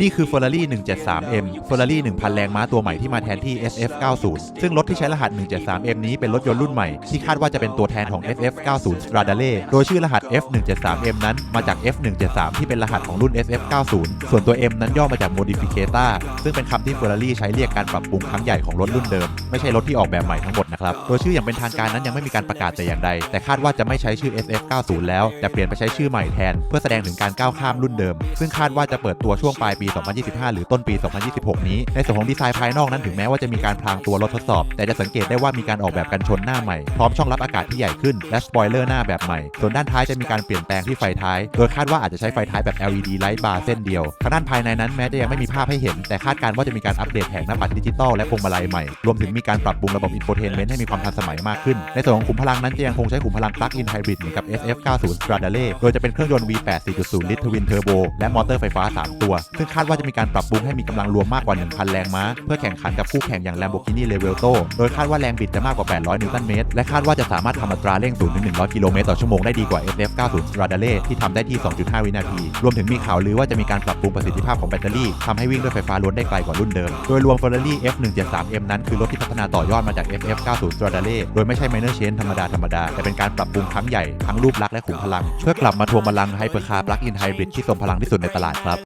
นี่คือ Ferrari 173M Ferrari 1,000 แรงม้าตัวใหม่ที่มาแทนที่ SF90 ซึ่งรถที่ใช้รหัส 173M นี้เป็นรถยนต์รุ่นใหม่ ที่คาดว่าจะเป็นตัวแทนของ SF90 Stradale โดยชื่อรหัส F173M นั้นมาจาก F173 ที่เป็นรหัสของรุ่น SF90 ส่วนตัว M นั้นย่อมาจาก Modificata ซึ่งเป็นคำที่ Ferrari ใช้เรียกการปรับปรุงครั้งใหญ่ของรถรุ่นเดิม ไม่ใช่รถที่ออกแบบใหม่ทั้งหมดนะครับ โดยชื่ออย่างเป็นทางการนั้นยังไม่มีการประกาศแต่อย่างใด แต่คาดว่าจะไม่ใช้ชื่อ SF90 แล้ว แต่เปลี่ยนไปใช้ชื่อใหม่แทน เพื่อแสดงถึงการก้าวข้ามรุ่นเดิม ซึ่งคาดว่าจะเปิดตัวช่วงปลายปี2025 หรือต้นปี 2026 นี้ ในส่วนของดีไซน์ภายนอกนั้นถึงแม้ว่าจะมีการพรางตัวรถทดสอบ แต่จะสังเกตได้ว่ามีการออกแบบกันชนหน้าใหม่ พร้อมช่องรับอากาศที่ใหญ่ขึ้น และสปอยเลอร์หน้าแบบใหม่ ส่วนด้านท้ายจะมีการเปลี่ยนแปลงที่ไฟท้าย โดยคาดว่าอาจจะใช้ไฟท้ายแบบ LED light bar เส้นเดียวทางด้านภายในนั้นแม้จะยังไม่มีภาพให้เห็น แต่คาดการณ์ว่าจะมีการอัปเดตแผงหน้าปัดดิจิตอลและพวงมาลัยใหม่ รวมถึงมีการปรับปรุงระบบอินโฟเทนเมนต์ให้มีความทันสมัยมากขึ้น ในส่วนของขุมพลังนั้นจะยังคงใช้ขุมพลัง plug-in hybrid เหมือนกับ SF90 Stradale โดยจะเป็นเครื่องยนต์ V8 4.0 ลิตรทวินเทอร์โบและมอเตอร์ไฟฟ้า 3 ตัว ซึ่งคาาดว่าจะมีการปรับปรุงให้มีกำลังรวมมากกว่า 1,000 แรงม้า เพื่อแข่งขันกับคู่แข่งอย่าง Lamborghini Revelto โดยคาดว่าแรงบิดจะมากกว่า 800 นิวตันเมตร และคาดว่าจะสามารถทำอัตราเร่ง0ถึง 100 กิโลเมตรต่อชั่วโมงได้ดีกว่า SF90 Stradale ที่ทำได้ที่ 2.5 วินาที รวมถึงมีข่าวลือว่าจะมีการปรับปรุงประสิทธิภาพของแบตเตอรี่ทำให้วิ่งด้วยไฟฟ้าล้วนได้ไกลกว่ารุ่นเดิม โดยรวม Ferrari F173M นั้นคือรถที่พัฒนาต่อยอดมาจาก FF90 Stradale โดยไม่ใช่ minor change ธรรมดาธรรมดาแต่เป็นการปรับปรุงครั้งใหญ่ทั้งรูปลักษณ์และขุมพลัง เพื่อกลับมาทวงบัลลังก์ไฮเปอร์คาร์ปลั๊กอินไฮบริดที่ทรงพลังที่สุดในตลาดครับ